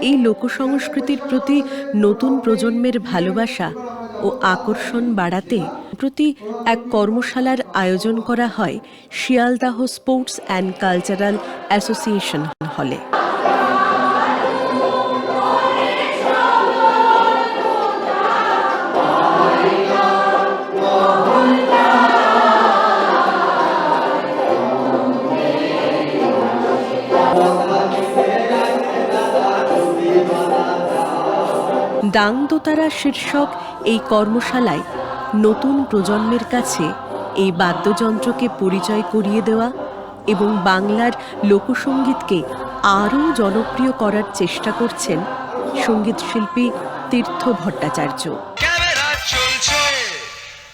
এই লোকসংস্কৃতির প্রতি নতুন প্রজন্মের ভালোবাসা ও আকর্ষণ বাড়াতে প্রতি এক কর্মশালার আয়োজন করা হয় Sealdah sports and cultural association হলে। ডাং দোতারা শীর্ষক এই কর্মশালায় নতুন প্রজন্মের কাছে এই বাদ্যযন্ত্রকে পরিচয় করিয়ে দেওয়া এবং বাংলার লোকসঙ্গীতকে আরও জনপ্রিয় করার চেষ্টা করছেন সংগীত শিল্পী তীর্থ ভট্টাচার্য।